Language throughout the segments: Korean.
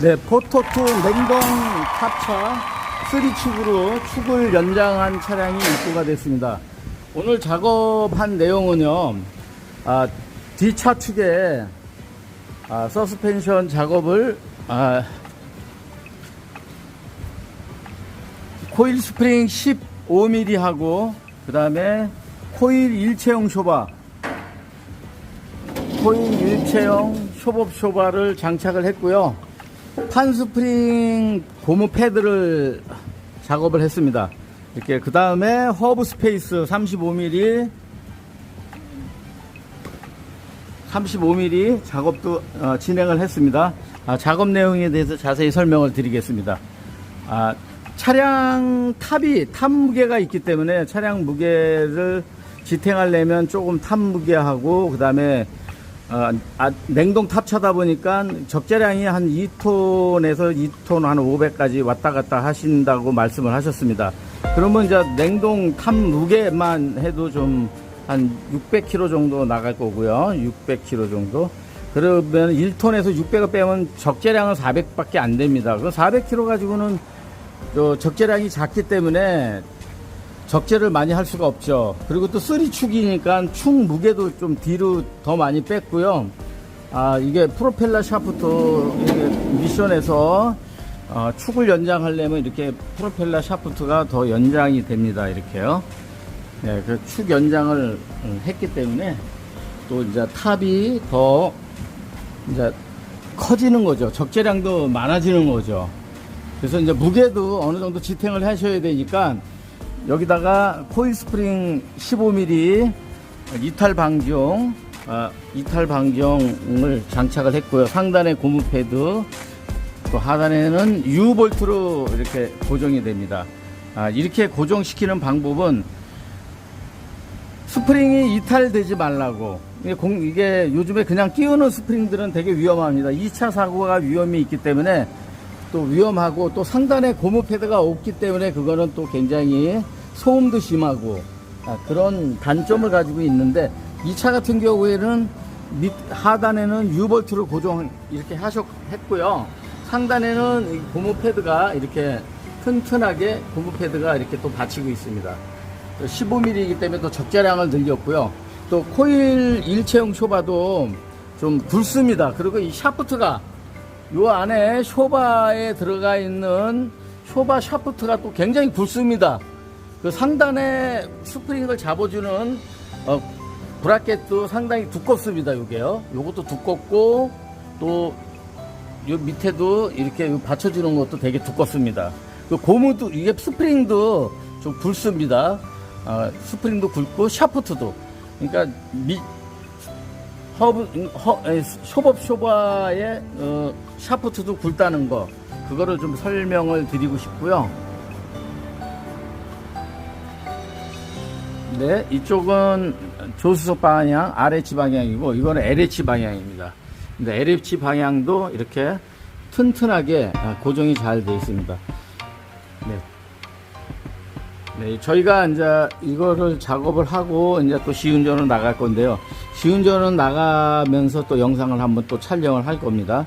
네, 포토2 냉동 탑차 3축으로 축을 연장한 차량이 입고가 됐습니다. 오늘 작업한 내용은요, 아, 뒷차 축에 아, 서스펜션 작업을 아, 코일 스프링 15mm 하고 그 다음에 코일 일체형 쇼바 코일 일체형 쇼법 쇼바를 장착을 했고요. 판스프링 고무 패드를 작업을 했습니다. 이렇게 그 다음에 허브 스페이스 35mm 35mm 작업도 어, 진행을 했습니다. 아, 작업 내용에 대해서 자세히 설명을 드리겠습니다. 아, 차량 탑이 탑 무게가 있기 때문에 차량 무게를 지탱하려면 조금 탑 무게하고 그 다음에 어, 아, 냉동 탑차다 보니까 적재량이 한 2톤에서 2톤 한 500까지 왔다 갔다 하신다고 말씀을 하셨습니다. 그러면 이제 냉동 탑 무게만 해도 좀 한 600kg 정도 나갈 거고요. 600kg 정도. 그러면 1톤에서 600을 빼면 적재량은 400밖에 안 됩니다. 그 400kg 가지고는 저 적재량이 작기 때문에 적재를 많이 할 수가 없죠. 그리고 또 쓰리축이니까 축 무게도 좀 뒤로 더 많이 뺐고요. 아, 이게 프로펠러 샤프트 미션에서 어, 축을 연장하려면 이렇게 프로펠러 샤프트가 더 연장이 됩니다. 이렇게요. 네, 그 축 연장을 음, 했기 때문에 또 이제 탑이 더 이제 커지는 거죠. 적재량도 많아지는 거죠. 그래서 이제 무게도 어느 정도 지탱을 하셔야 되니까 여기다가 코일 스프링 15mm 이탈 방지용 아, 이탈 방지용을 장착을 했고요. 상단에 고무 패드 또 하단에는 U 볼트로 이렇게 고정이 됩니다. 아, 이렇게 고정시키는 방법은 스프링이 이탈되지 말라고. 이게, 공- 이게 요즘에 그냥 끼우는 스프링들은 되게 위험합니다. 2차 사고가 위험이 있기 때문에 또 위험하고 또 상단에 고무 패드가 없기 때문에 그거는 또 굉장히 소음도 심하고 아, 그런 단점을 가지고 있는데 이 차 같은 경우에는 밑 하단에는 유볼트를 고정 이렇게 하셨 했고요. 상단에는 이 고무 패드가 이렇게 튼튼하게 고무 패드가 이렇게 또 받치고 있습니다. 15mm이기 때문에 또 적재량을 늘렸고요. 또 코일 일체형 쇼바도 좀 굵습니다. 그리고 이 샤프트가 요 안에 쇼바에 들어가 있는 쇼바 샤프트가 또 굉장히 굵습니다. 그 상단에 스프링을 잡아주는 어, 브라켓도 상당히 두껍습니다. 요게요. 요것도 두껍고 또 요 밑에도 이렇게 요 받쳐주는 것도 되게 두껍습니다. 그 고무도 이게 스프링도 좀 굵습니다. 어, 스프링도 굵고 샤프트도 그러니까 미, 허브, 허, 에, 쇼법 쇼바의 어, 샤프트도 굵다는 거 그거를 좀 설명을 드리고 싶고요. 네, 이쪽은 조수석 방향 RH 방향이고 이거는 LH 방향입니다. 근데 LH 방향도 이렇게 튼튼하게 아, 고정이 잘 되어 있습니다. 네. 네, 저희가 이제 이거를 작업을 하고 이제 또 시운전을 나갈 건데요. 시운전은 나가면서 또 영상을 한번 또 촬영을 할 겁니다.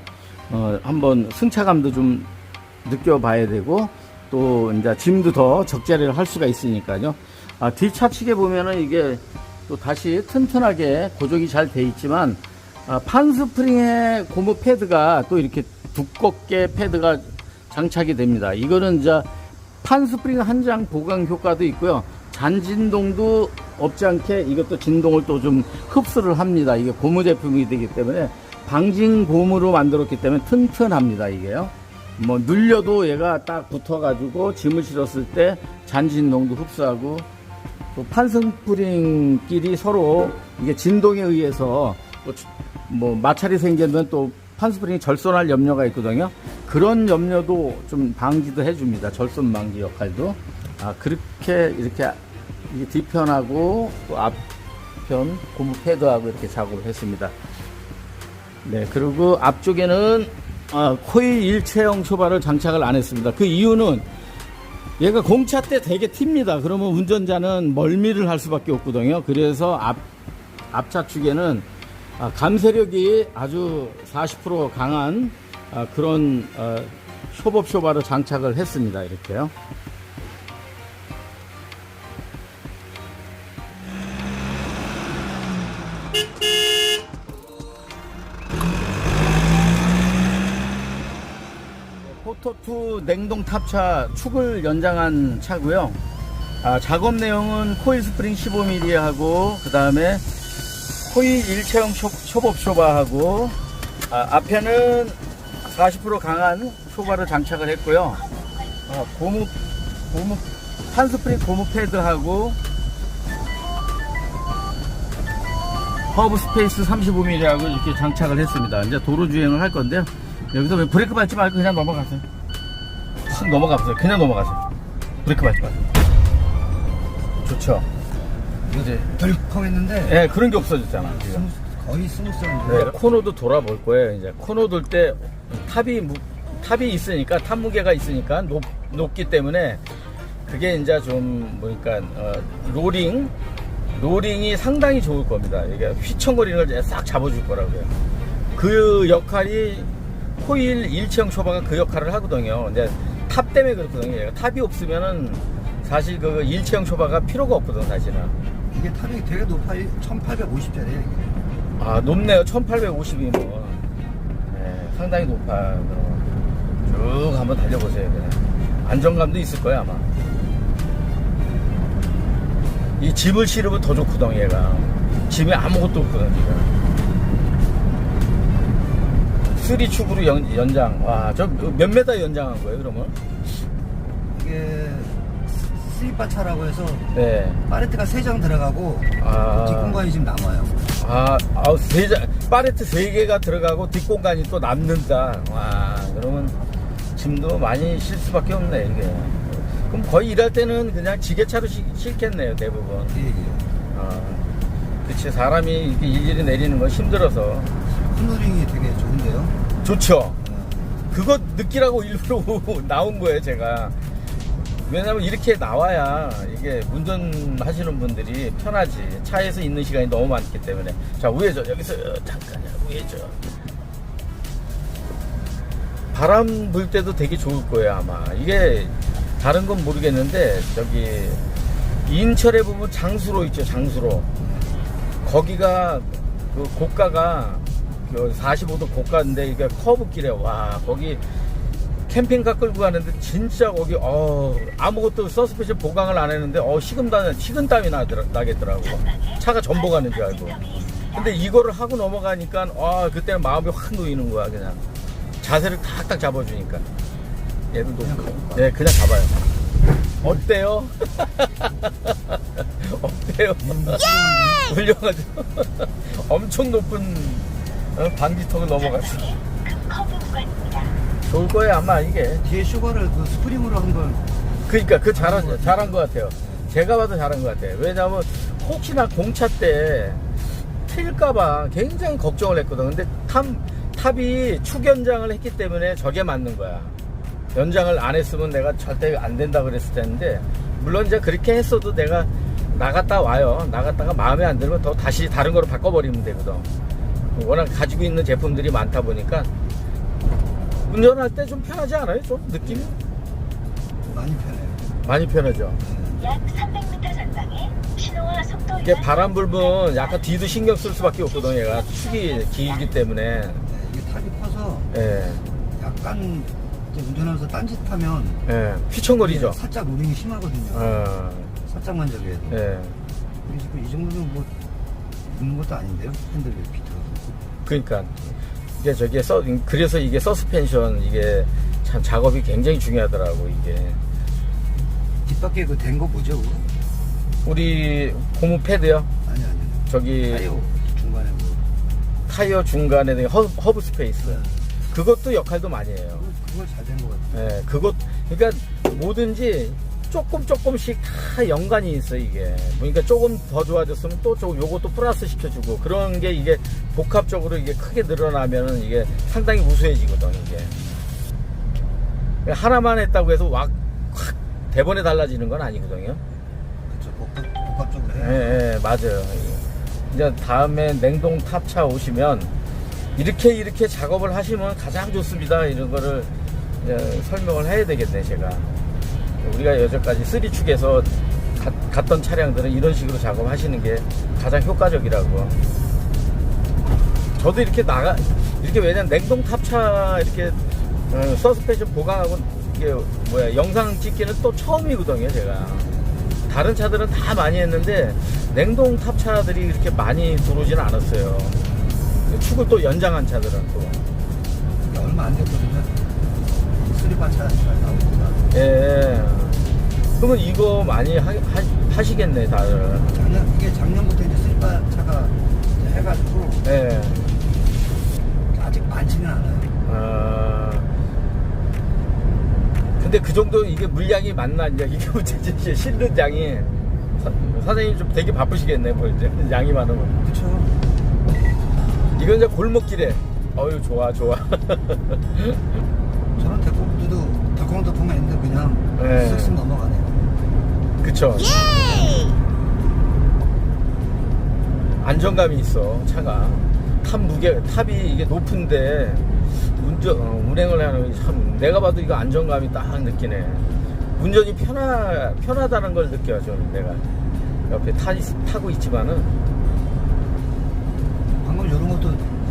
어, 한번 승차감도 좀 느껴봐야 되고 또 이제 짐도 더 적재를 할 수가 있으니까요. 아, 뒷차측에 보면은 이게 또 다시 튼튼하게 고정이 잘 돼 있지만 아, 판스프링의 고무 패드가 또 이렇게 두껍게 패드가 장착이 됩니다. 이거는 이제 판스프링 한 장 보강 효과도 있고요. 잔진동도 없지 않게 이것도 진동을 또 좀 흡수를 합니다. 이게 고무 제품이 되기 때문에 방진 고무로 만들었기 때문에 튼튼합니다. 이게요. 뭐 눌려도 얘가 딱 붙어가지고 짐을 실었을 때 잔진동도 흡수하고 또 판스프링끼리 서로 이게 진동에 의해서 또뭐 마찰이 생기면 또 판스프링이 절손할 염려가 있거든요. 그런 염려도 좀 방지도 해줍니다. 절손 방지 역할도. 아 그렇게 이렇게 뒤편하고 또 앞편 고무 패드하고 이렇게 작업을 했습니다. 네 그리고 앞쪽에는 아, 코일 일체형 쇼바를 장착을 안 했습니다. 그 이유는 얘가 공차 때 되게 튑니다. 그러면 운전자는 멀미를 할 수밖에 없거든요. 그래서 앞, 앞차 축에는 아, 감세력이 아주 40% 강한 아, 그런 어, 쇼법 쇼바를 장착을 했습니다. 이렇게요. 냉동 탑차 축을 연장한 차고요. 아, 작업 내용은 코일 스프링 15mm 하고 그 다음에 코일 일체형 쇼, 쇼법 쇼바하고 아, 앞에는 40% 강한 쇼바를 장착을 했고요. 아, 고무 고무 한스프링 고무 패드하고 허브 스페이스 35mm하고 이렇게 장착을 했습니다. 이제 도로 주행을 할 건데요. 여기서 왜 브레이크 밟지 말고 그냥 넘어가세요. 쑥 넘어가세요. 그냥 넘어가세요. 브레이크 밟지 마세요. 좋죠. 이제 덜컹했는데 예, 그런 게 없어졌잖아. 지금. 스무스- 거의 스무스한데 네, 코너도 돌아볼 거예요. 이제 코너 돌 때 탑이 무- 탑이 있으니까 탑 무게가 있으니까 높, 높기 때문에 그게 이제 좀 뭐니까 어, 로링 로링이 상당히 좋을 겁니다. 이게 휘청거리는 걸 이제 싹 잡아줄 거라고요. 그 역할이 코일 일체형 쇼바가 그 역할을 하거든요. 근데 탑 때문에 그렇거든요. 얘가 탑이 없으면은 사실 그 일체형 쇼바가 필요가 없거든 사실은. 이게 탑이 되게 높아. 1850짜리 이게. 아 높네요. 1850이면 네, 상당히 높아. 쭉 한번 달려보세요 그냥. 안정감도 있을 거야 아마. 이 짐을 실으면 더 좋거든 얘가. 짐에 아무것도 없거든 지금 쓰리축으로 연, 연장 와 저 몇 메다 연장한 거예요 그러면 이게 스리바차라고 해서 네. 파레트가 3장 들어가고 아. 뒷공간이 지금 남아요 아, 아우, 세 장, 파레트 세 개가 들어가고 뒷공간이 또 남는다. 와, 그러면 짐도 많이 실 수밖에 없네, 이게. 그럼 거의 일할 때는 그냥 지게차로 시, 실겠네요, 대부분. 그 얘기예요 아, 그치, 사람이 이렇게 일일이 내리는 건 힘들어서. 쿨러링이 되게 좋은데요 좋죠. 어, 그거 느끼라고 일부러 나온 거예요, 제가. 왜냐면 이렇게 나와야 이게 운전하시는 분들이 편하지. 차에서 있는 시간이 너무 많기 때문에. 자, 우회전. 여기서 잠깐, 우회전. 바람 불 때도 되게 좋을 거예요, 아마. 이게 다른 건 모르겠는데, 저기, 인천에 보면 장수로 있죠, 장수로. 거기가 그 고가가 그 45도 고가인데 이게 커브길에 와 거기 캠핑카 끌고 가는데 진짜 거기 어 아무것도 서스펜션 보강을 안 했는데 어 식은땀 식은땀이 나더라, 나겠더라고. 차가 전보 가는 줄 알고. 근데 이거를 하고 넘어가니까 아 그때 마음이 확 놓이는 거야 그냥. 자세를 탁탁 잡아주니까. 얘도 놓고. 네 그냥 가봐요. 어때요? 어때요? 올려가지고 엄청 높은 어, 반기턱을 넘어갔어. 좋을 거예요 아마 이게. 뒤에 쇼바를 그 스프링으로 한걸 그러니까 그 잘한 잘한 것 같아요. 제가 봐도 잘한 것 같아요. 왜냐하면 혹시나 공차 때 틀까봐 굉장히 걱정을 했거든. 근데 탑 탑이 축 연장을 했기 때문에 저게 맞는 거야. 연장을 안 했으면 내가 절대 안 된다 그랬을 텐데 물론 이제 그렇게 했어도 내가 나갔다 와요. 나갔다가 마음에 안 들면 더 다시 다른 거로 바꿔버리면 되거든. 워낙 가지고 있는 제품들이 많다 보니까 운전할 때 좀 편하지 않아요? 좀? 느낌이 많이 편해요. 많이 편하죠. 약 300m 전방에 신호와 속도 이게 바람 불면 약간 뒤도 신경 쓸 수밖에 없거든 얘가 축이 길기 때문에. 네, 이게 탑이 커서 예, 약간 이제 운전하면서 딴짓하면 예, 휘청거리죠. 이게 살짝 로링이 심하거든요. 어, 살짝만 저기 해도. 예. 지금 이 정도면 뭐 있는 것도 아닌데요? 핸들 비트가 그러니까 이게 저게 서 그래서 이게 서스펜션 이게 참 작업이 굉장히 중요하더라고 이게 뒷바퀴에 그된 거 뭐죠 그거? 우리 고무 패드요. 아니 아니 저기 타이어 중간에 뭐 타이어 중간에 허, 허브 스페이스 네. 그것도 역할도 많이 해요. 그거 잘된 거 같아요 예, 그것, 그러니까 뭐든지 조금 조금씩 다 연관이 있어, 이게. 그러니까 조금 더 좋아졌으면 또 조금 요것도 플러스 시켜주고 그런 게 이게 복합적으로 이게 크게 늘어나면은 이게 상당히 우수해지거든, 이게. 하나만 했다고 해서 확, 확 대본에 달라지는 건 아니거든요. 그쵸 복합, 복합 적으로 예, 해야 예, 맞아요. 이제 다음에 냉동 탑차 오시면 이렇게 이렇게 작업을 하시면 가장 좋습니다. 이런 거를 예, 설명을 해야 되겠네, 제가. 우리가 여태까지 3축에서 갔던 차량들은 이런 식으로 작업하시는 게 가장 효과적이라고. 저도 이렇게 나가, 이렇게 왜냐면 냉동 탑차 이렇게 어, 서스펜션 보강하고 이게 뭐야, 영상 찍기는 또 처음이거든요, 제가. 다른 차들은 다 많이 했는데 냉동 탑차들이 이렇게 많이 들어오지는 않았어요. 축을 또 연장한 차들은 또. 얼마 안 됐거든요. 수리반 차 나오니까. 예. 그러면 이거 많이 하, 시겠네 다들. 작년, 이게 작년부터 이제 수리반 차가 이제 해가지고 예. 아직 많지는 않아요. 아. 근데 그 정도 이게 물량이 맞나 이제 이게 문제지 실는 양이 사, 사장님 좀 되게 바쁘시겠네 뭐 이제 양이 많으면 그쵸? 이건 이제 골목길에 어유 좋아 좋아 있는데 그냥 네. 쓱쓱 넘어가네요. 그쵸 안정감이 있어 차가 탑 무게 탑이 이게 높은데 운전 어, 운행을 하는 게참 내가 봐도 이거 안정감이 딱 느끼네 운전이 편하 편하다는 걸 느껴요 저는 내가 옆에 타, 타고 있지만은 방금 이런 것도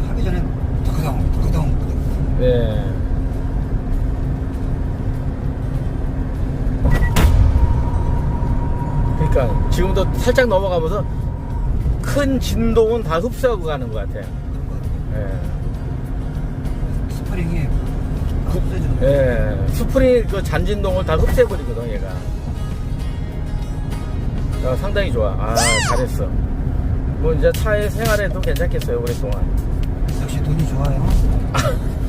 하기 전에 덕커덩. 네. 그러니까 지금도 살짝 넘어가면서 큰 진동은 다 흡수하고 가는 것 같아요. 예. 스프링이 거. 예. 스프링 그 잔진동을 다 흡수해버리거든, 얘가. 야, 상당히 좋아. 아, 잘했어. 뭐 이제 차의 생활에도 괜찮겠어요, 오랫동안. 역시 돈이 좋아요.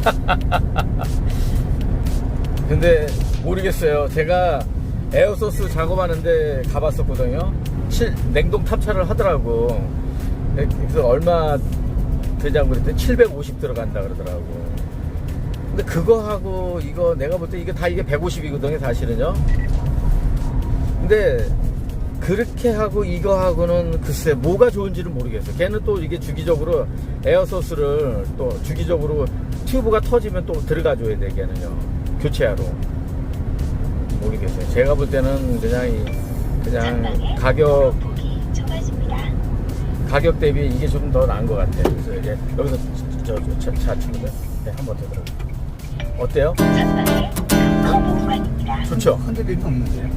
근데 모르겠어요. 제가 에어소스 작업하는데 가봤었거든요. 칠- 냉동 탑차를 하더라고. 그래서 얼마 되냐고 그랬더니 750 들어간다 그러더라고. 근데 그거하고 이거 내가 볼 때 이게 다 이게 150이거든요, 사실은요. 근데 그렇게 하고 이거 하고는 글쎄 뭐가 좋은지는 모르겠어요. 걔는 또 이게 주기적으로 에어소스를 또 주기적으로 튜브가 터지면 또 들어가줘야 돼, 걔는요. 교체하러. 모르겠어요. 제가 볼 때는 그냥 이, 그냥 가격. 가격 대비 이게 좀 더 나은 것 같아요. 그래서 이제 여기서 저차 차 친구들 네, 한번 더 들어. 어때요? 좋죠. 흔들림이 없는데요.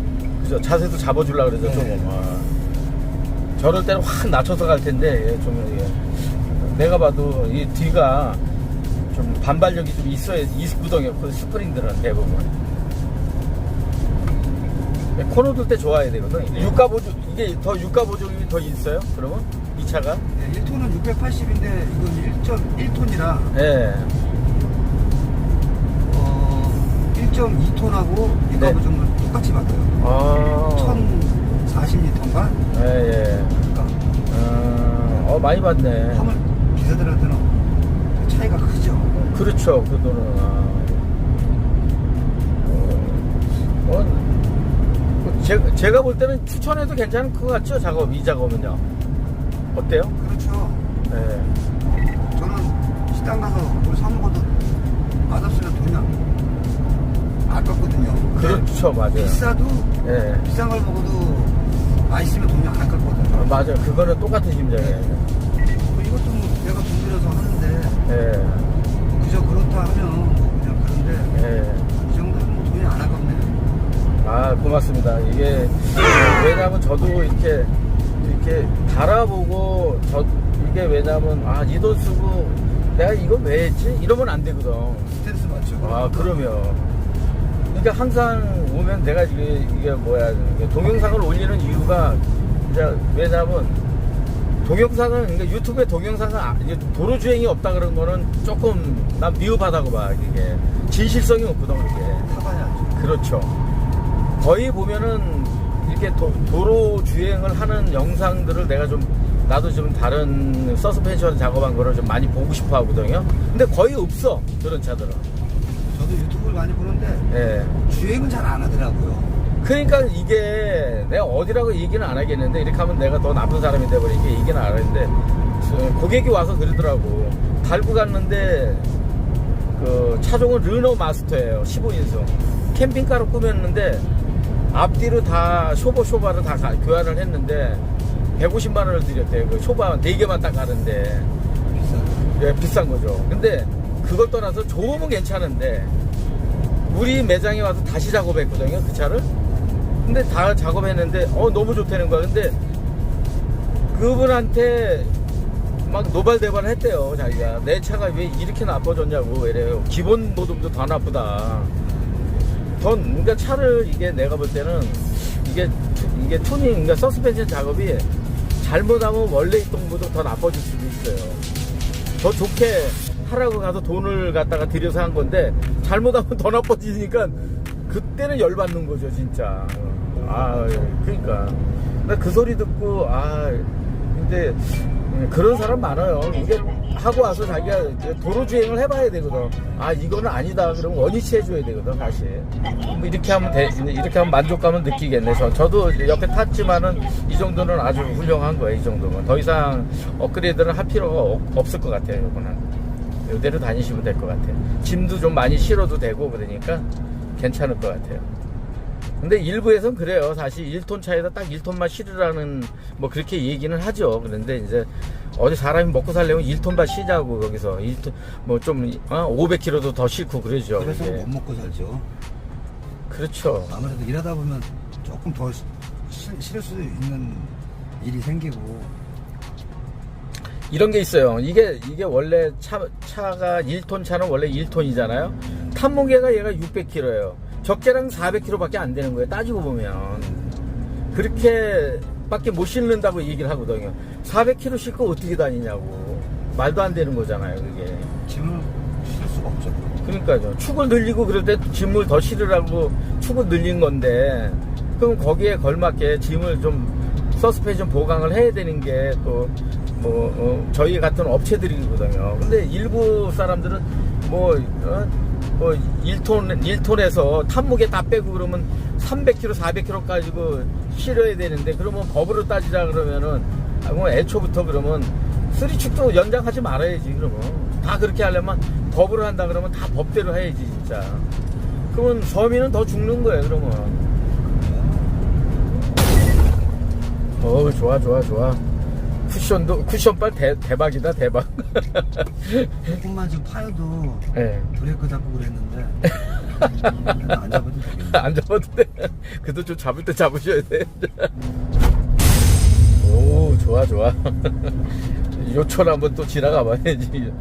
그죠? 자세도 잡아주려 그러죠, 네. 조금. 아. 저럴 때는 확 낮춰서 갈 텐데, 예, 좀, 예. 내가 봐도 이 뒤가 좀 반발력이 좀 있어야, 이구덩이 그 스프링들은 대부분. 예, 코너 돌때 좋아야 되거든. 유가 보조, 이게 더 유가 보조금이 더 있어요? 그러면? 이 차가? 네, 1톤은 680인데 이건 1.1톤이라 예. 어, 1.2톤하고 네. 이거하고 좀 똑같이 받아요. 아. 1040리터인가? 예, 예. 그러니까 어, 어, 많이 받네. 화물 기사들한테는 차이가 크죠. 그렇죠, 그 돈은. 아. 제, 제가 볼 때는 추천해도 괜찮을 것 같죠, 작업, 이 작업은요. 어때요? 그렇죠. 네. 저는 식당 가서 뭘 사 먹어도 맛없으면 돈이 안- 아깝거든요. 그렇죠, 맞아요. 비싸도 예. 비싼 걸 먹어도 맛있으면 돈이 안 아깝거든요. 아, 맞아요. 그거는 똑같은 심정이에요. 뭐 이것도 뭐 내가 돈 들여서 하는데 예. 그저 그렇다 하면 뭐 그냥 그런데 예. 아, 고맙습니다. 이게, 왜냐면 저도 이렇게, 이렇게 달아보고, 저, 이게 왜냐면, 아, 이 돈 쓰고, 내가 이거 왜 했지? 이러면 안 되거든. 스트레스 받죠. 아, 그러면. 그러니까 항상 오면 내가 이게, 이게 뭐야, 동영상을 올리는 이유가, 이제 왜냐면, 동영상은, 그러니까 유튜브에 동영상은 아- 이게 도로 주행이 없다 그런 거는 조금 난 미흡하다고 봐, 이게. 진실성이 없거든, 이게. 좋죠. 그렇죠. 거의 보면은 이렇게 도, 로 주행을 하는 영상들을 내가 좀 나도 좀 다른 서스펜션 작업한 거를 좀 많이 보고 싶어 하거든요. 근데 거의 없어 그런 차들은. 저도 유튜브를 많이 보는데 예. 주행은 잘 안 하더라고요. 그러니까 이게 내가 어디라고 얘기는 안 하겠는데 이렇게 하면 내가 더 나쁜 사람이 돼버리게 얘기는 안 하는데 고객이 와서 그러더라고. 달고 갔는데 그 차종은 르노 마스터예요 15인승 캠핑카로 꾸몄는데 앞뒤로 다 쇼버 쇼바를 다 가- 교환을 했는데 150만 원을 들였대요. 그 쇼바 4개만 딱 가는데. 비싼. 예, 비싼 거죠. 근데 그걸 떠나서 좋으면 괜찮은데 우리 매장에 와서 다시 작업했거든요 그 차를. 근데 다 작업했는데 어 너무 좋다는 거야. 근데 그분한테 막 노발대발 했대요 자기가. 내 차가 왜 이렇게 나빠졌냐고. 이래요? 기본 모둠도 더 나쁘다 전 그러니까 차를 이게 내가 볼 때는 이게 투- 이게 투닝 그러니까 서스펜션 작업이 잘못하면 원래 있던 것보다 더 나빠질 수도 있어요. 더 좋게 하라고 가서 돈을 갖다가 들여서 한 건데 잘못하면 더 나빠지니까 그때는 열받는 거죠 진짜. 아 그러니까. 나 그 소리 듣고 아 근데 그런 사람 많아요. 이게 하고 와서 자기가 도로 주행을 해봐야 되거든. 아 이거는 아니다. 그러면 원위치 해줘야 되거든 다시. 뭐 이렇게 하면 돼. 이렇게 하면 만족감을 느끼겠네. 저, 저도 옆에 탔지만은 이 정도는 아주 훌륭한 거예요 이 정도면. 더 이상 업그레이드는 할 필요가 없- 없을 것 같아요 이거는. 이대로 다니시면 될 것 같아요. 짐도 좀 많이 실어도 되고 그러니까 괜찮을 것 같아요 근데 일부에선 그래요. 사실 1톤 차에다 딱 1톤만 실으라는 뭐 그렇게 얘기는 하죠. 그런데 이제 어디 사람이 먹고 살려면 1톤만 쉬자고 거기서 1톤 뭐좀 어? 500kg도 더 싣고 그러죠. 그래서 그게. 못 먹고 살죠 그렇죠. 아무래도 일하다 보면 조금 더 실- 실을 수 있는 일이 생기고 이런 게 있어요. 이게 이게 원래 차 차가 1톤 차는 원래 1톤이잖아요. 탑무게가 얘가 600kg예요. 적게랑 400kg밖에 안 되는 거예요. 따지고 보면 그렇게 밖에 못 실는다고 얘기를 하거든요. 400kg 싣고 어떻게 다니냐고 말도 안 되는 거잖아요. 그게. 짐을 실 수가 없죠 그러니까요. 축을 늘리고 그럴 때 짐을 더 실으라고 축을 늘린 건데 그럼 거기에 걸맞게 짐을 좀 서스펜션 보강을 해야 되는 게 또 뭐 저희 같은 업체들이거든요. 근데 일부 사람들은 뭐, 어, 뭐 1톤 1톤에서 탑무게 다 빼고 그러면 300kg, 400kg 가지고 실어야 되는데 그러면 법으로 따지자 그러면은 아, 뭐 애초부터 그러면 쓰리축도 연장하지 말아야지 그러면. 다 그렇게 하려면 법으로 한다 그러면 다 법대로 해야지 진짜. 그러면 서민은 더 죽는 거예요 그러면. 어우 좋아 좋아 좋아 쿠션도 쿠션빨 대, 대박이다 대박. 조금만 좀 파여도 예. 브레이크 잡고 그랬는데 안 잡아도 되겠네. 안 잡아도 돼. 그래도 좀 잡을 때 잡으셔야 돼 오 좋아 좋아. 요철 한번 또 지나가 봐야지.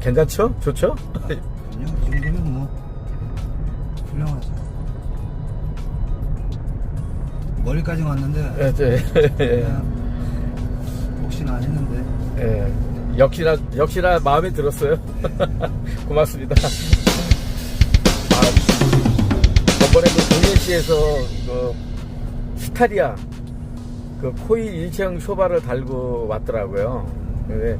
괜찮죠? 좋죠? 그냥 이 정도면 뭐 훌륭하죠 머리까지 왔는데 예, 예, 예. 그냥 혹시나 했는데 예, 역시나 역시나 마음에 들었어요. 고맙습니다. 아, 저번에 그 동해시에서 그 스타리아 그 코일 일체형 쇼바를 달고 왔더라고요. 근데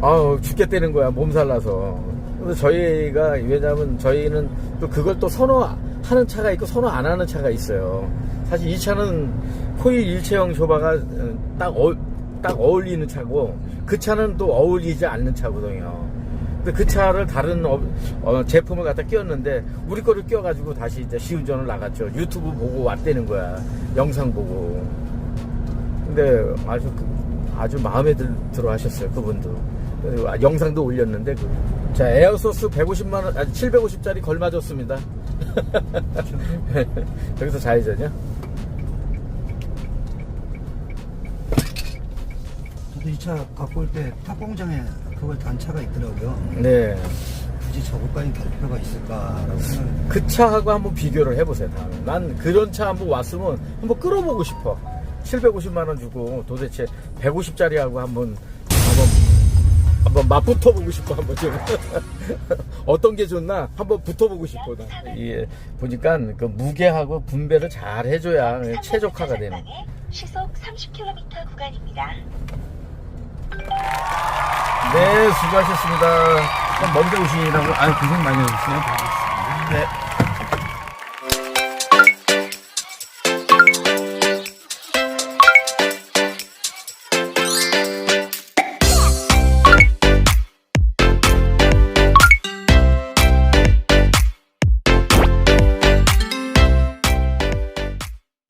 아우 죽겠다는 거야 몸살 나서. 저희가 왜냐면 저희는 또 그걸 또 선호하는 차가 있고 선호 안 하는 차가 있어요. 사실 이 차는 코일 일체형 쇼바가 어, 딱, 어, 딱 어울리는 차고 그 차는 또 어울리지 않는 차거든요. 근데 그 차를 다른 어, 어, 제품을 갖다 끼웠는데 우리 거를 끼워가지고 다시 이제 시운전을 나갔죠. 유튜브 보고 왔다는 거야. 영상 보고. 근데 아주 그- 아주 마음에 들, 들어 하셨어요. 그분도. 아, 영상도 올렸는데 그. 자 에어소스 150만 원, 아니 750짜리 걸맞았습니다. 여기서 좌회전이요? 저도 이 차 갖고 올 때 탑공장에 그걸 단 차가 있더라고요 네. 굳이 저거까지 달 필요가 있을까라고 생각을 그 차하고 한번 비교를 해보세요, 다음에. 난 그런 차 한번 왔으면 한번 끌어보고 싶어. 750만원 주고 도대체 150짜리하고 한번, 한번, 한번 맞붙어 보고 싶어, 한번 좀. 어떤 게 좋나? 한번 붙어 보고 싶어, 나. 예, 보니까 그 무게하고 분배를 잘 해줘야 최적화가 되는. 시속 30km 구간입니다. 네, 수고하셨습니다. 먼저 오시라고, 아유, 고생 많이 하셨어요.